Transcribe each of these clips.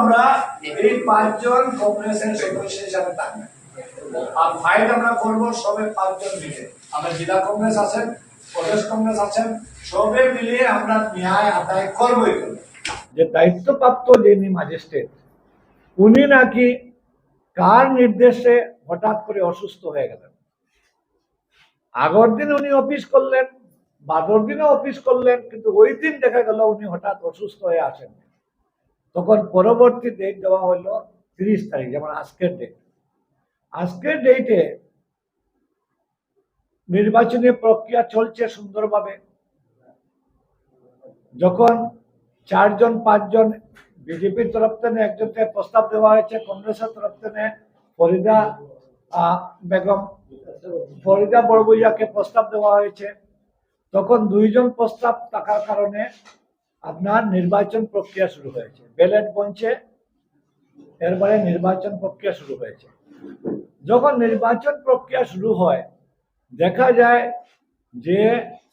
আমরা এই পাঁচজন কংগ্রেসের সদস্য হিসাবে থাকব। আর ফাইট আমরা করব, সবে পাঁচজন মিলে। আমরা জেলা কংগ্রেস আছেন, প্রদেশ কংগ্রেস আছেন, সবে আমরা ন্যায় আদায় যে দায়িত্বপ্রাপ্ত যিনি ম্যাজিস্ট্রেট উনি নাকি কার নির্দেশে হঠাৎ করে অসুস্থ হয়ে গেলেন? আগের দিন উনি অফিস করলেন, বাদর দিনও অফিস করলেন, কিন্তু ওই দিন দেখা গেল উনি হঠাৎ অসুস্থ হয়ে আসেন তখন পরবর্তী ডেট দেওয়া হলো তিরিশ তারিখ, যেমন আজকের ডেট আজকের ডেটে নির্বাচনী প্রক্রিয়া চলছে সুন্দরভাবে। যখন চারজন, পাঁচজন বিজেপির তরফ থেকে একজনকে প্রস্তাব দেওয়া হয়েছে, কংগ্রেসের তরফ থেকে ফরিদা বেগম, ফরিদা বড়বইয়াকে প্রস্তাব দেওয়া হয়েছে। তখন দুইজন প্রস্তাব থাকার কারণে আপনার নির্বাচন প্রক্রিয়া শুরু হয়েছে। ব্যালেট বঞ্চে এরপরে নির্বাচন প্রক্রিয়া শুরু হয়েছে। যখন নির্বাচন প্রক্রিয়া শুরু হয়, দেখা যায় যে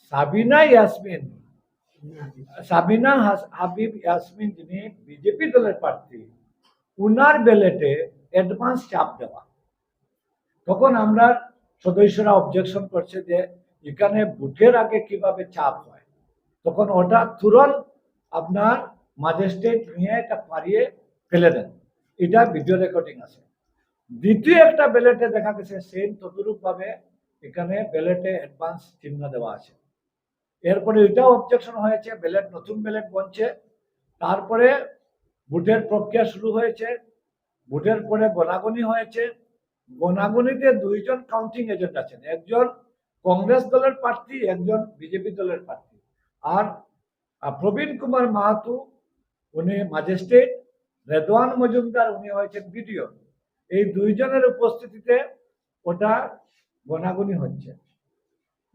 সাবিনা ইয়াসমিন, সাবিনা হাবিব ইয়াসমিন যিনি বিজেপি দলের প্রার্থী, উনার ব্যালেটে অ্যাডভান্স চাপ দেওয়া। তখন আমরা সদস্যরা অবজেকশন করছে যে, এখানে ভোটের আগে কীভাবে চাপ হয়? তখন ওটা তুরন্ত আপনার ম্যাজিস্ট্রেট নিয়ে এটা পারিয়ে ফেলে দেন। এটা ভিডিও রেকর্ডিং আছে। দ্বিতীয় একটা ব্যালেটে দেখা গেছে সেম তদরূপ ভাবে এখানে ব্যালেটে অ্যাডভান্স চিহ্ন দেওয়া আছে। এরপরে এটাও অবজেকশন হয়েছে ব্যালেট নতুন ব্যালেট বনছে। তারপরে ভোটের প্রক্রিয়া শুরু হয়েছে, ভোটের পরে গণাগণি হয়েছে। গণাগণিতে দুইজন কাউন্টিং এজেন্ট আছেন, একজন কংগ্রেস দলের প্রার্থী, একজন বিজেপি দলের প্রার্থী। আর প্রবীণ কুমার মাহাতো, উনি ম্যাজিস্ট্রেট রেদওয়ান মজুমদার, উনি হয়েছেন বিডিও। এই দুইজনের উপস্থিতিতে ওটা গণাগণি হচ্ছে।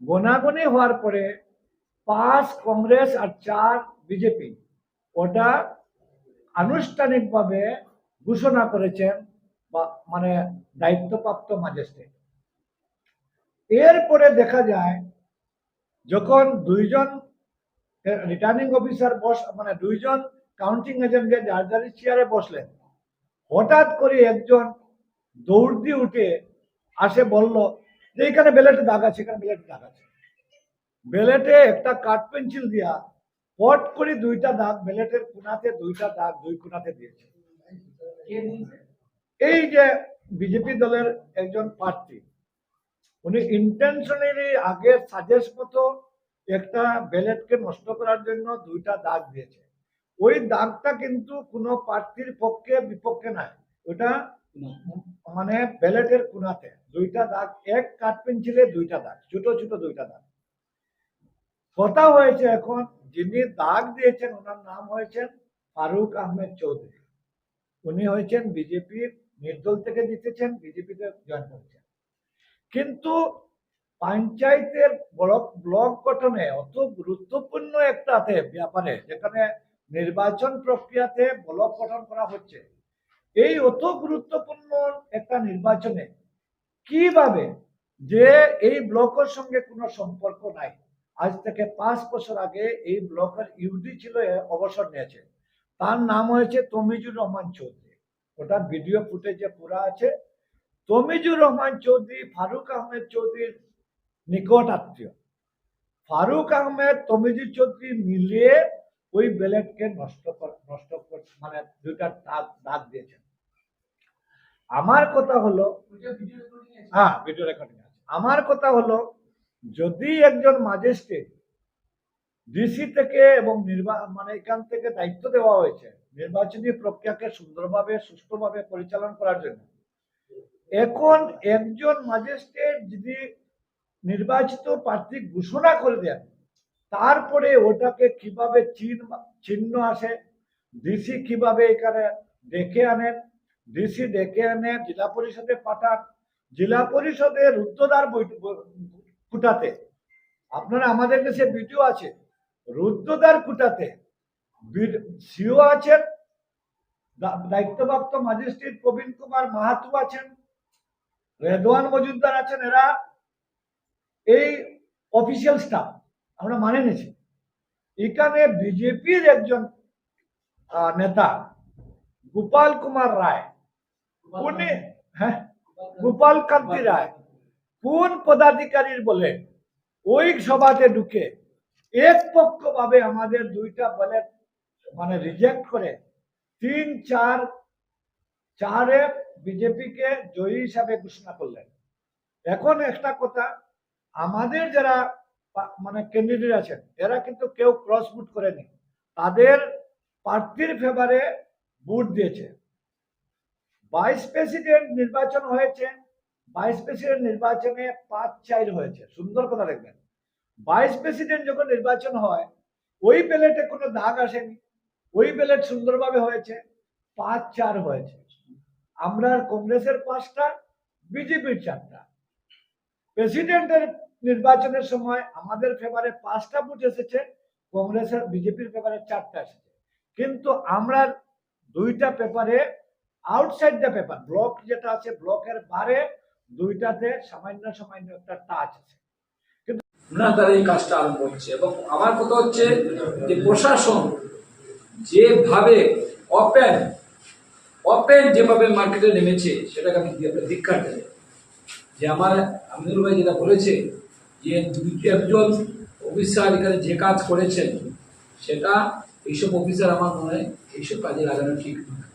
গণাগণি হওয়ার পরে পাঁচ কংগ্রেস আর চার বিজেপি, ওটা আনুষ্ঠানিকভাবে ঘোষণা করেছেন মানে দায়িত্বপ্রাপ্ত ম্যাজিস্ট্রেট এরপরে দেখা যায়, যখন দুইজন রিটার্নিং অফিসার বস মানে দুইজন কাউন্টিং এজেন্ট যে যার যার চেয়ারে বসলেন। হঠাৎ করে একজন দৌড় দিয়ে উঠে আসে বলল যে এখানে ব্যালেটে দাগ আছে এখানে ব্যালেটে দাগ আছে। ব্যালেটে একটা কাঠ পেন্সিল দিয়া পট করে দুইটা দাগ ব্যালেটের কোনাতে দুইটা দাগ দুই কোনাতে দিয়েছে। এই যে বিজেপি দলের একজন প্রার্থী উনি ইন্টেনশনালি আগে সাজেস্ট মতো একটা ব্যালেটকে নষ্ট করার জন্য দুইটা দাগ দিয়েছে। ওই দাগটা কিন্তু কোনো প্রার্থীর পক্ষে বিপক্ষে নাই ওটা মানে ব্যালেটের কোনাতে। দুইটা দাগ এক কাঠ পেন্সিলে দুইটা দাগ ছোট ছোট দুইটা দাগ। কথা হয়েছে এখন যিনি দাগ দিয়েছেন ওনার নাম হয়েছেন ফারুক আহমেদ চৌধুরী। উনি হয়েছেন বিজেপির নির্দল থেকে জিতেছেন বিজেপিতে জয়েন করেছেন। কিন্তু পঞ্চায়েতের ব্লক ব্লক গঠনে অত গুরুত্বপূর্ণ একটাতে ব্যাপারে, যেখানে নির্বাচন প্রক্রিয়াতে ব্লক গঠন করা হচ্ছে, এই অত গুরুত্বপূর্ণ একটা নির্বাচনে কীভাবে যে এই ব্লকের সঙ্গে কোনো সম্পর্ক নাই? আজ থেকে পাঁচ বছর আগে এই ব্লকের ইউডি ছিল অবসর নিয়েছে। তার নাম হয়েছে তমিজুর রহমান চৌধুরী। ওটা ভিডিও ফুটেজে পুরা আছে। তমিজুর রহমান চৌধুরী, ফারুক আহমেদ চৌধুরীর নিকট আত্মীয়। ফারুক আহমেদ তমিজি চৌধুরী মিলিয়ে ওই ব্যালেটকে নষ্ট নষ্ট মানে দুইটা দাগ দাগ দিয়েছেন। আমার কথা হলো হ্যাঁ ভিডিও রেকর্ডিং আছে। আমার কথা হলো যদি একজন ম্যাজিস্ট্রেট ডিসি থেকে এবং নির্বাচন মানে এখান থেকে দায়িত্ব দেওয়া হয়েছে নির্বাচনী প্রক্রিয়াকে সুন্দরভাবে সুষ্ঠুভাবে পরিচালনা করার জন্য এখন একজন ম্যাজিস্ট্রেট যদি নির্বাচিত প্রার্থী ঘোষণা করে দেন। তারপরে ওটাকে কীভাবে চিহ্ন চিহ্ন আসে ডিসি কীভাবে এখানে ডেকে আনেন ডিসি ডেকে আনে জেলা পরিষদে পাঠান, জেলা পরিষদে রুদ্ধদ্বার বৈঠ- কুটাতে। আপনারা, আমাদের কাছে ভিডিও আছে রুদ্ধদ্বার কুটাতে। সিও আছেন দায়িত্বপ্রাপ্ত ম্যাজিস্ট্রেট প্রবীণ কুমার মাহাতো আছেন, রেদওয়ান মজুমদার আছেন এরা। এই অফিসিয়াল স্টাফ আমরা মানে নিয়েছি। এখানে বিজেপির একজন নেতা গোপাল কুমার রায়। উনি হ্যাঁ গোপাল কান্তি রায়। কোন পদাধিকারীর বলে ওই সভাতে ঢুকে এক পক্ষ ভাবে আমাদের দুইটা বলে মানে রিজেক্ট করে তিন চার চারে বিজেপিকে জয়ী হিসাবে ঘোষণা করলেন। এখন একটা কথা আমাদের যারা মানে ক্যান্ডিডেট আছেন, এরা কিন্তু কেউ ক্রস বুট করেনি। তাদের প্রার্থীর ফেভারে বুট দিয়েছে। ভাইস প্রেসিডেন্ট নির্বাচন হয়েছে। ভাইস প্রেসিডেন্ট নির্বাচনে পাঁচ চার হয়েছে। সুন্দর কথা দেখবেন। ভাইস প্রেসিডেন্ট যখন নির্বাচন হয়, ওই ব্যালেটে কোনো দাগ আসেনি। ওই ব্যালেট সুন্দরভাবে হয়েছে। পাঁচ চার হয়েছে। আমরা কংগ্রেসের পাঁচটা, বিজেপির চারটা। প্রেসিডেন্টের নির্বাচনের সময় আমাদের ফেভারে পাঁচটা ভোট এসেছে, কংগ্রেসের, বিজেপির পেপারে চারটা এসেছে। কিন্তু আমরা দুইটা পেপারে আউটসাইড দ্য পেপার ব্লক যেটা আছে ব্লকের বারে দুইটাতে সামান্য সামান্য একটা টাচ আছে। ওনার দ্বারা এই কাজটা আরম্ভ হচ্ছে এবং আমার কথা হচ্ছে যে প্রশাসন যেভাবে ওপেন ওপেন যেভাবে মার্কেটে নেমেছে, সেটাকে আমি ধিক্ষার দেয় যে আমার আমিনুল ভাই যেটা বলেছে যে দুই একজন অফিসার এখানে যে কাজ করেছেন, সেটা এইসব অফিসার আমার মনে হয় এইসব কাজে লাগানো ঠিক নয়।